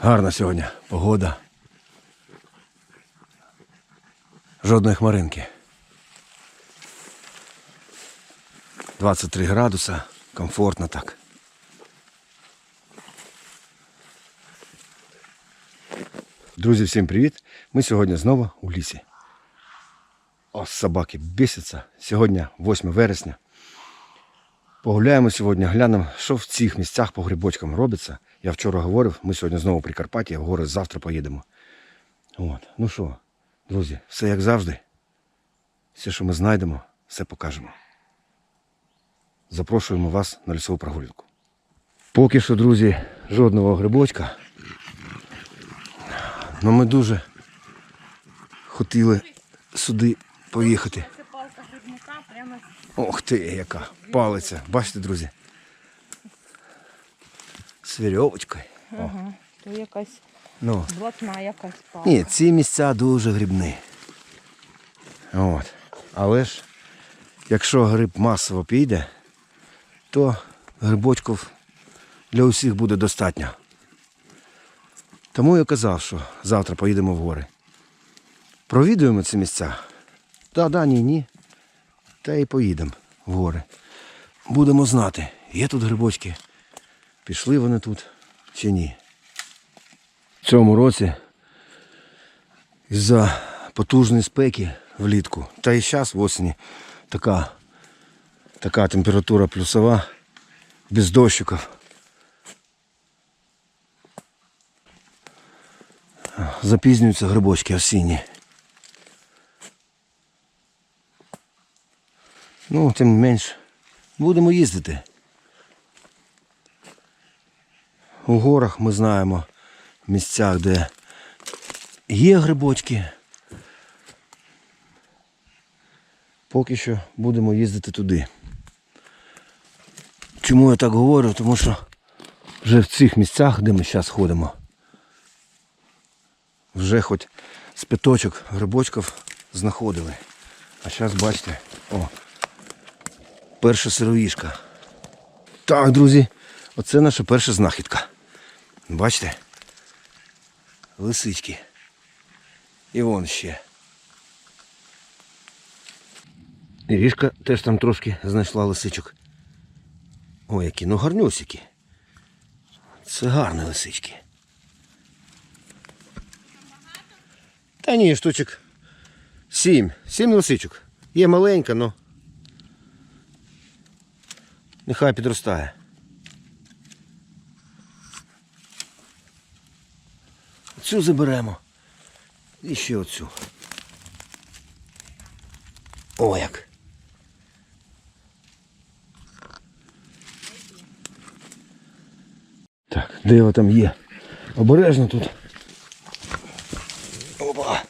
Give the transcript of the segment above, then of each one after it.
Гарна сьогодні погода. Жодної хмаринки. 23 градуса, комфортно так. Друзі, всім привіт! Ми сьогодні знову у лісі. О, собаки бісяться. Сьогодні 8 вересня. Погуляємо сьогодні, глянемо, що в цих місцях по грибочкам робиться. Я вчора говорив, ми сьогодні знову при Карпаті, в гори завтра поїдемо. От. Ну що, друзі, все як завжди. Все, що ми знайдемо, все покажемо. Запрошуємо вас на лісову прогулянку. Поки що, друзі, жодного грибочка. Ну ми дуже хотіли сюди поїхати. Це палка грибника прямо Ох ти, яка палиця. Бачите, друзі? З вірьовочкою. Ага, то якась ну. блатна якась палка. Ні, ці місця дуже грибні. От. Але ж, якщо гриб масово піде, то грибочків для усіх буде достатньо. Тому я казав, що завтра поїдемо в гори. Провідуємо ці місця. Та, да, ні, ні. Та і поїдемо в гори. Будемо знати, є тут грибочки, пішли вони тут чи ні. В цьому році із-за потужної спеки влітку, та і зараз в осені така, така температура плюсова, без дощиків. Запізнюються грибочки осінні. Ну, тим не менш, будемо їздити. У горах ми знаємо місцях, де є грибочки. Поки що будемо їздити туди. Чому я так говорю? Тому що вже в цих місцях, де ми зараз ходимо, вже хоч з п'яточок грибочків знаходили. А зараз бачите, о, перша сировішка. Так, друзі, оце наша перша знахідка. Бачите? Лисички. І вон ще. Ірішка теж там трошки знайшла лисичок. Ой, які, ну гарнюсики. Це гарні лисички. Та ні, штучок. Сім. Сім лисичок. Є маленька, но. Нехай підростає. Цю заберемо. І ще оцю. О, як. Так, диво там є. Обережно тут. Опа.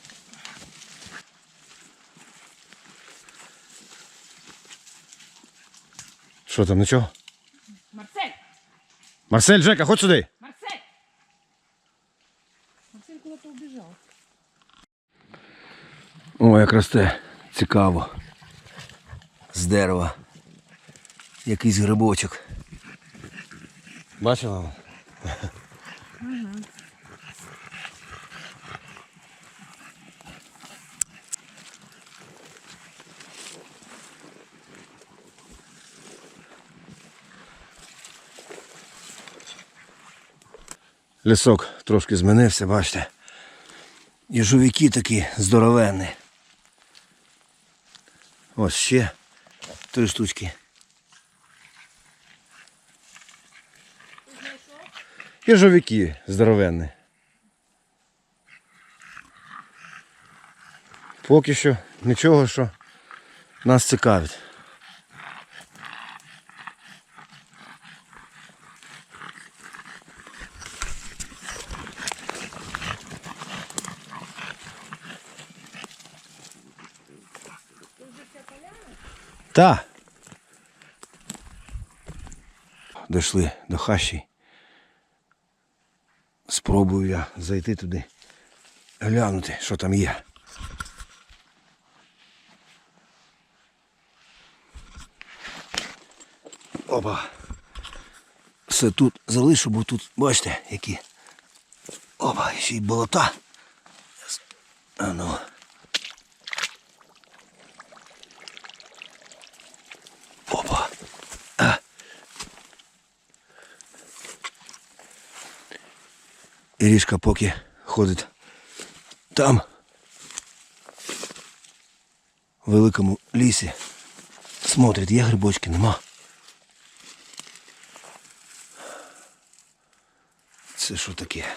Що там, нічого? Марсель! Марсель, Жека, ходь сюди. Марсель! Марсель убежал. О, як росте. Цікаво. З дерева. Якийсь грибочок. Бачила? Лісок трошки змінився, бачите. Їжовики такі здоровенні. Ось ще три штучки. Їжовики здоровенні. Поки що нічого, що нас цікавить. Та. Дійшли до хащі. Спробую я зайти туди, глянути, що там є. Опа. Все тут залишу, бо тут, бачите, які Опа, ще й болота. А Ірішка поки ходить там. В великому лісі. Смотрить, є грибочки, нема. Це що таке?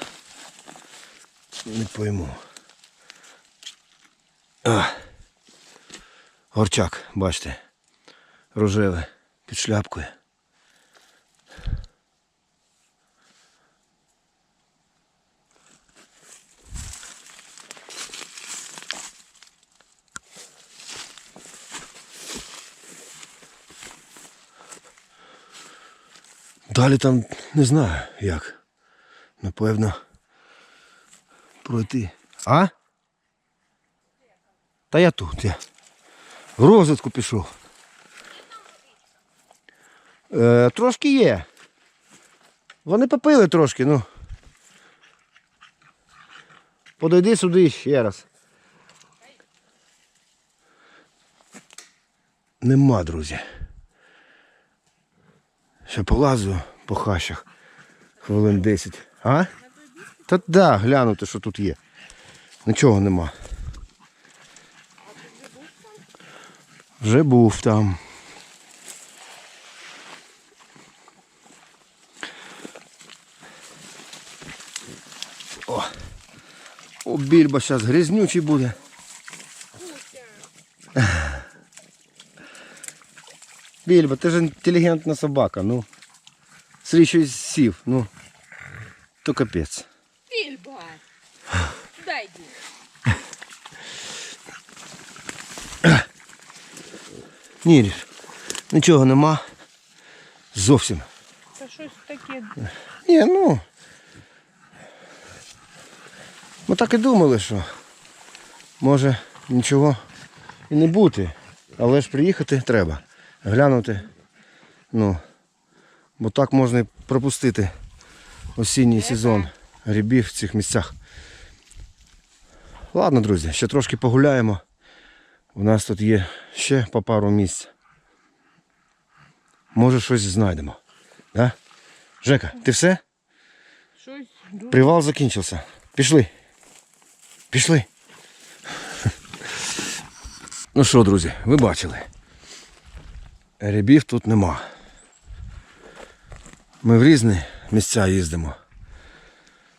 Не пойму. А. Горчак, бачите. Рожеве під шляпкою. Далі там не знаю як. Напевно. Пройти. А? Та я тут. Я. В розвитку пішов. Е, трошки є. Вони попили трошки, ну. Подойди сюди ще раз. Нема, друзі. Ще полазю по хащах. Хвилин 10. А? Та да, глянути, що тут є. Нічого нема. Вже був там. О, О більба зараз грязнючий буде. Більба, ти ж інтелігентна собака, ну. Срій щось сів, ну. То капець. Більба. Дай йди. Ні, нічого нема. Зовсім. Це щось таке. Ні, ну. Ми так і думали, що може нічого і не бути. Але ж приїхати треба. Глянути. Ну. Бо так можна і пропустити осінній сезон грибів в цих місцях. Ладно, друзі, ще трошки погуляємо. У нас тут є ще по пару місць. Може щось знайдемо. Да? Жека, ти все? Щось. Привал закінчився. Пішли. Пішли. Ну що, друзі, ви бачили. Рябів тут нема. Ми в різні місця їздимо.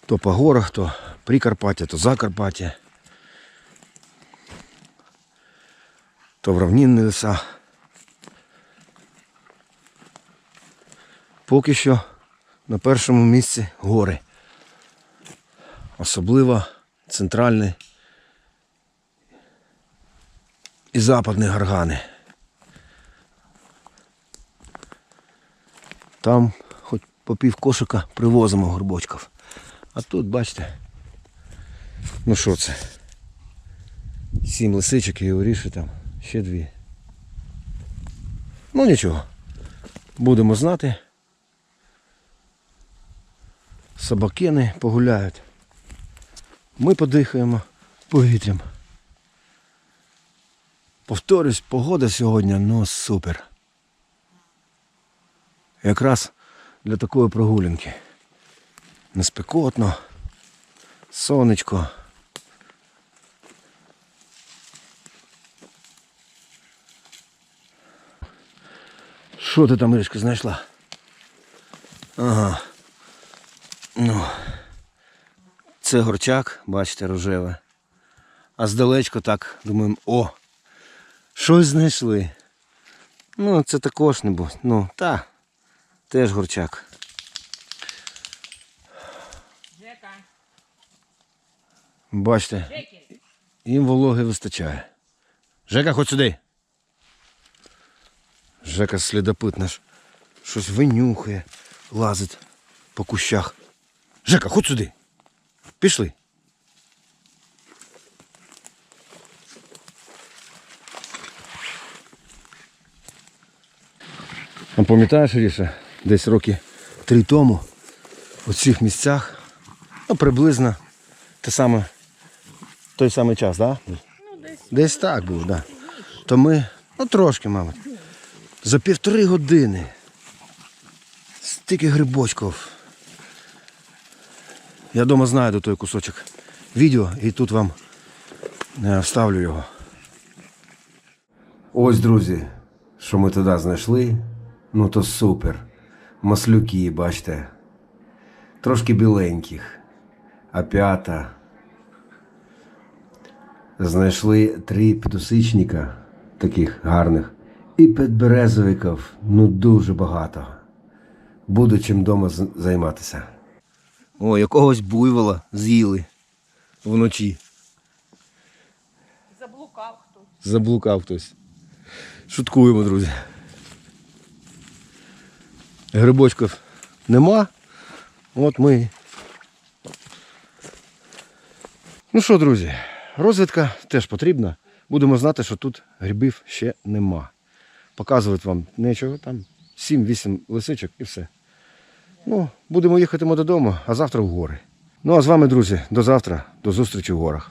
То по горах, то Прикарпаття, то Закарпаття. То в равнинні ліса. Поки що на першому місці гори. Особливо центральний і западні гаргани. Там хоч по пів кошика привозимо горбочків. А тут, бачите, ну що це? Сім лисичок і оріші там, ще дві. Ну нічого. Будемо знати. Собакини погуляють. Ми подихаємо повітрям. Повторюсь, погода сьогодні ну супер. Якраз для такої прогулянки. Не спекотно, сонечко. Що ти там, Іришка, знайшла? Ага. Ну. Це горчак, бачите, рожеве. А здалечко так думаємо, о, щось знайшли. Ну, це також не. Ну, та, теж горчак. Бачите, їм вологи вистачає. Жека, хоч сюди. Жека слідопит наш. Щось винюхає, лазить по кущах. Жека, хоч сюди. Пішли. А пам'ятаєш, Ріша, десь роки три тому у цих місцях, Ну, приблизно те саме, той самий час? Да? Ну, десь Десь так було. Да. То ми, ну трошки, мабуть. За півтори години. Стільки грибочків. Я вдома знайду той кусочок відео і тут вам е, вставлю його. Ось, друзі, що ми туди знайшли. Ну то супер. Маслюки, бачите. Трошки біленьких. А п'ята. Знайшли три підосичника таких гарних. І підберезовиків, ну дуже багато. Буде чим вдома займатися. О, якогось буйвола з'їли вночі. заблукав хтось. Заблукав хтось. Шуткуємо, друзі. Грибочків нема. От ми. Ну що, друзі, розвідка теж потрібна. Будемо знати, що тут грибів ще нема. Показувати вам нічого, там 7-8 лисичок і все. Ну, будемо їхати додому, а завтра в гори. Ну а з вами, друзі, до завтра, до зустрічі в горах.